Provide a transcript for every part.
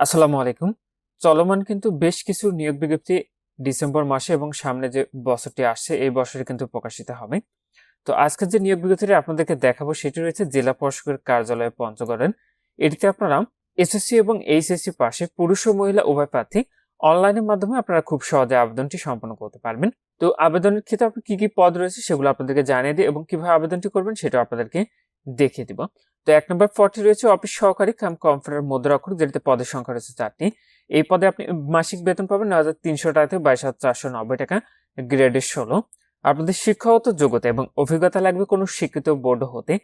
আসসালামু আলাইকুম। চলমান কিন্তু বেশ কিছু নিয়োগ বিজ্ঞপ্তি ডিসেম্বর মাসে এবং সামনে যে বছরটি আসছে, এই বছরে কিন্তু প্রকাশিত হবে। তো আজকের যে নিয়োগ বিজ্ঞপ্তিটি আপনাদেরকে দেখাবো, সেটি রয়েছে জেলা প্রশাসকের কার্যালয়ে পঞ্চগড়ের। এটিতে আপনারা এসএসসি এবং এইচএসসি পাশে পুরুষ ও মহিলা উভয় প্রার্থী অনলাইনের মাধ্যমে আপনারা খুব সহজে আবেদনটি সম্পন্ন করতে পারবেন। তো আবেদনের ক্ষেত্রে আপনার কি কি পদ রয়েছে, সেগুলো আপনাদেরকে জানিয়ে দিই এবং কীভাবে আবেদনটি করবেন সেটা আপনাদেরকে দেখিয়ে দিব। তো এক নম্বর পদটি রয়েছে অফিস সহকারী কাম কম্পিউটার মুদ্রাক্ষর যেটিতে পদের সংখ্যা রয়েছে চারটি। এই পদে আপনি মাসিক বেতন পাবেন নয় হাজার তিনশো টাকা থেকে বাইশ হাজার চারশো নব্বই টাকা, গ্রেডের ষোলো। আপনাদের শিক্ষাগত যোগ্যতা এবং অভিজ্ঞতা লাগবে কোনো স্বীকৃত বোর্ড হতে।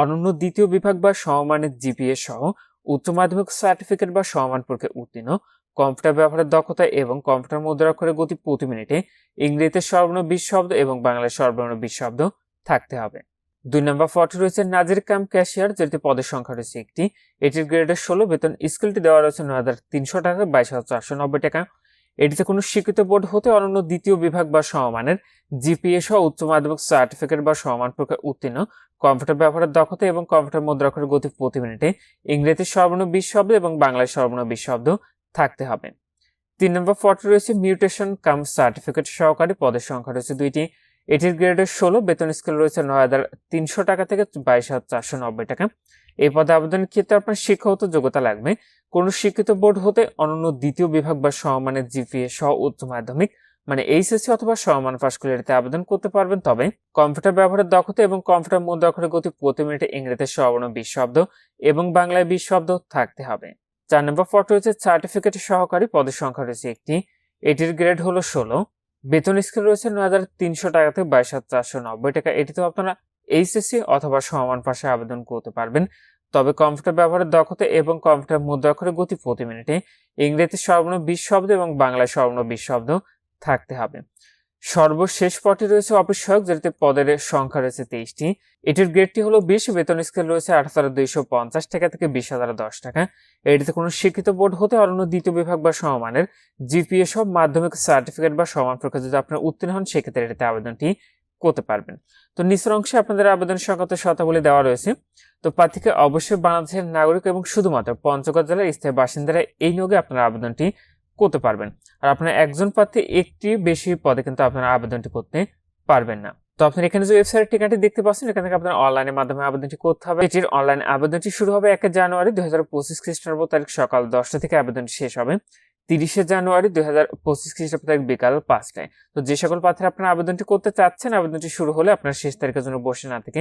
অনন্য দ্বিতীয় বিভাগ বা সমমানের জিপিএ সহ উচ্চ মাধ্যমিক সার্টিফিকেট বা সমান পরীক্ষায় উত্তীর্ণ। কম্পিউটার ব্যবহারের দক্ষতা এবং কম্পিউটার মুদ্রাক্ষরের গতি প্রতি মিনিটে। ইংরেজিতে সর্বনিম্ন বিশ শব্দ এবং বাংলায় সর্বনিম্ন বিশ শব্দ থাকতে হবে। দুই নম্বর ফটো রয়েছে নাজির কাম ক্যাশিয়ার যেটি পদের সংখ্যা রয়েছে একটি। এটির গ্রেডের ষোলো, বেতন স্কেলটি দেওয়া রয়েছে নয় হাজার তিনশো টাকা, বাইশ হাজার চারশো নব্বই টাকা। এটিতে কোনো স্বীকৃত বোর্ড হতে অনন্য দ্বিতীয় বিভাগ বা সমমানের জিপিএ সহ উচ্চ মাধ্যমিক সার্টিফিকেট বা সমান প্রকার উত্তীর্ণ, কম্পিউটার ব্যবহারের দক্ষতা এবং কম্পিউটার মুদ্রাক্ষরের গতি প্রতি মিনিটে ইংরেজি সর্বনিম্ন বিশ শব্দ এবং বাংলায় সর্বনিম্ন বিশ শব্দ থাকতে হবে। তিন নম্বর ফটো রয়েছে মিউটেশন কাম সার্টিফিকেট সহকারী পদের সংখ্যা রয়েছে দুইটি। এটির গ্রেডের ষোলো, বেতন স্কেল রয়েছে নয় হাজার তিনশো টাকা থেকে বাইশ হাজার চারশো নব্বই টাকা। এই পদে আবেদনের ক্ষেত্রে আপনার শিক্ষাগত যোগ্যতা লাগবে। কোনো শিক্ষিত বোর্ড হতে অনন্য দ্বিতীয় বিভাগ বা সমমানের জিপিএ সহ উচ্চ মাধ্যমিক মানে এইচএসসি অথবা সমমান পাশ করলে এটিতে আবেদন করতে পারবেন। তবে কম্পিউটার ব্যবহারের দক্ষতা এবং কম্পিউটার মুদ্রাক্ষরের গতি প্রতি মিনিটে ইংরেজিতে সর্বর্ণ বিশ শব্দ এবং বাংলায় বিশ শব্দ থাকতে হবে। চার নম্বর ফটো রয়েছে সার্টিফিকেট সহকারী পদের সংখ্যা রয়েছে একটি। এটির গ্রেড হলো ষোলো বেতন স্কেল রয়েছে নয় হাজার তিনশো টাকা থেকে বাইশ হাজার চারশো নব্বই টাকা। এটিতেও আপনারা এইচএসসি অথবা সমান পাশে আবেদন করতে পারবেন। তবে কম্পিউটার ব্যবহারের দক্ষতা এবং কম্পিউটার মুদ্রাক্ষরের গতি প্রতি মিনিটে ইংরেজি সর্বনিম্ন বিশ শব্দ এবং বাংলায় সর্বনিম্ন বিশ শব্দ থাকতে হবে। সর্বশেষ পদটি রয়েছে অফিস সহায়ক যেটিতে পদের সংখ্যা রয়েছে তেইশটি। এটির গ্রেডটি হলো বিশ, বেতন স্কেল রয়েছে আট হাজার দুইশো পঞ্চাশ টাকা থেকে বিশ হাজার দশ টাকা। এটিতে কোনো শিক্ষিত বোর্ড হতে অন্য দ্বিতীয় বিভাগ বা সমমানের জিপিএ সব মাধ্যমিক সার্টিফিকেট বা সমান প্রকার যদি আপনার উত্তীর্ণ হন, সেক্ষেত্রে এটিতে আবেদনটি করতে পারবেন। তো নিচের অংশে আপনাদের আবেদন সংক্রান্ত শতাবলী দেওয়া রয়েছে। তো প্রার্থীকে অবশ্যই বাংলাদেশের নাগরিক এবং শুধুমাত্র পঞ্চগড় জেলার স্থায়ী বাসিন্দারা এই নিয়োগে আপনার আবেদনটি করতে পারবেন। আর আপনার একজন প্রার্থী একটি বেশি পদে কিন্তু আপনারা আবেদনটি করতে পারবেন না। তো আপনার এখানে যে ওয়েবসাইট ঠিকানাটি দেখতে পাচ্ছেন, এখান থেকে আপনার অনলাইনের মাধ্যমে আবেদনটি করতে হবে। এটির অনলাইন আবেদনটি শুরু হবে এক জানুয়ারি দুই হাজার পঁচিশ খ্রিস্টাব্দ তারিখ সকাল দশটা থেকে আবেদনটি শেষ হবে। তিরিশে জানুয়ারি দুই হাজার পঁচিশ খ্রিস্টাব্দ তারিখ বিকাল পাঁচটায়। তো যে সকল প্রার্থীরা আপনার আবেদনটি করতে চাচ্ছেন, আবেদনটি শুরু হলে আপনার শেষ তারিখের জন্য বসে না থেকে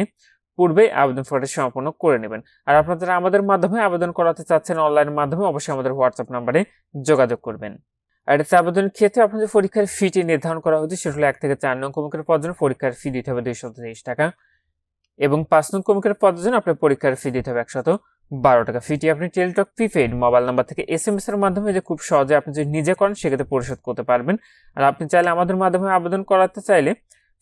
পূর্বেই আবেদন ফর্মটি সম্পন্ন করে নেবেন। আর আপনারা আমাদের মাধ্যমে আবেদন করাতে চাচ্ছেন অনলাইনের মাধ্যমে, অবশ্যই আমাদের হোয়াটসঅ্যাপ নাম্বারে যোগাযোগ করবেন। আর এতে আবেদনের ক্ষেত্রে আপনাদের পরীক্ষার ফিটি নির্ধারণ করা হয়েছে সেটা হলো এক থেকে চার নং কমিকের পদ জন্য পরীক্ষার ফি দিতে হবে দুইশত তেইশ টাকা এবং পাঁচ নং কমিকের পদ জন্য আপনার পরীক্ষার ফি দিতে হবে একশত বারো টাকা। ফিটি আপনি টেলিটক প্রিপেড মোবাইল নাম্বার থেকে এস এম এস এর মাধ্যমে যে খুব সহজে আপনি যদি নিজে করেন, সেক্ষেত্রে পরিশোধ করতে পারবেন। আর আপনি চাইলে আমাদের মাধ্যমে আবেদন করাতে চাইলে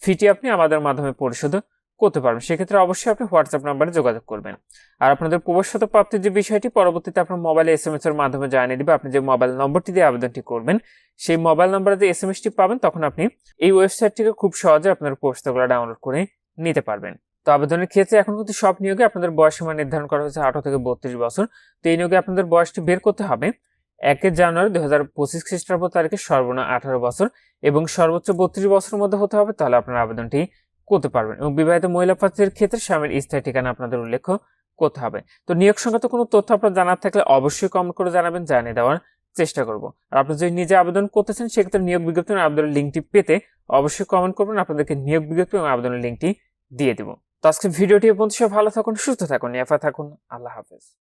ফিটি আপনি আমাদের মাধ্যমে পরিশোধ করতে পারবেন। সেক্ষেত্রে অবশ্যই আপনি হোয়াটসঅ্যাপ নাম্বারে যোগাযোগ করবেন। আর আপনাদের প্রবেশগত প্রাপ্তির যে বিষয়টি, পরবর্তীতে আপনার মোবাইলে এস এম এর মাধ্যমে জানিয়ে দিবে আপনি যে মোবাইল নম্বরটি দিয়ে আবেদনটি করবেন, সেই মোবাইল নম্বরে যে এস এম এসটি পাবেন, তখন আপনি এই ওয়েবসাইটটিকে খুব সহজে আপনার প্রবেশগুলো ডাউনলোড করে নিতে পারবেন। তো আবেদনের ক্ষেত্রে এখন কিন্তু সব নিয়োগে আপনাদের বয়স সীমা নির্ধারণ করা হয়েছে আঠারো থেকে বত্রিশ বছর। তো এই নিয়োগে আপনাদের বয়সটি বের করতে হবে একের জানুয়ারি দু হাজার পঁচিশ খ্রিস্টাব্দ তারিখে সর্বনিম্ন আঠারো বছর এবং সর্বোচ্চ বত্রিশ বছরের মধ্যে হতে হবে, তাহলে আপনার আবেদনটি করতে পারবেন এবং বিবাহিত মহিলা প্রার্থীদের ক্ষেত্রে স্বামীর স্থায়ী ঠিকানা আপনাদের উল্লেখ করতে হবে। তো নিয়োগ সংক্রান্ত কোনো তথ্য আপনার জানার থাকলে অবশ্যই কমেন্ট করে জানাবেন, জানিয়ে দেওয়ার চেষ্টা করব। আর আপনি যদি নিজে আবেদন করতেছেন, সেক্ষেত্রে নিয়োগ বিজ্ঞপ্তি এবং আবেদনের লিঙ্কটি পেতে অবশ্যই কমেন্ট করবেন, আপনাদেরকে নিয়োগ বিজ্ঞপ্তি এবং আবেদনের লিঙ্কটি দিয়ে দিব। তো আজকে ভিডিওটি পর্যন্ত সব ভালো থাকুন, সুস্থ থাকুন এফা থাকুন, আল্লাহ হাফেজ।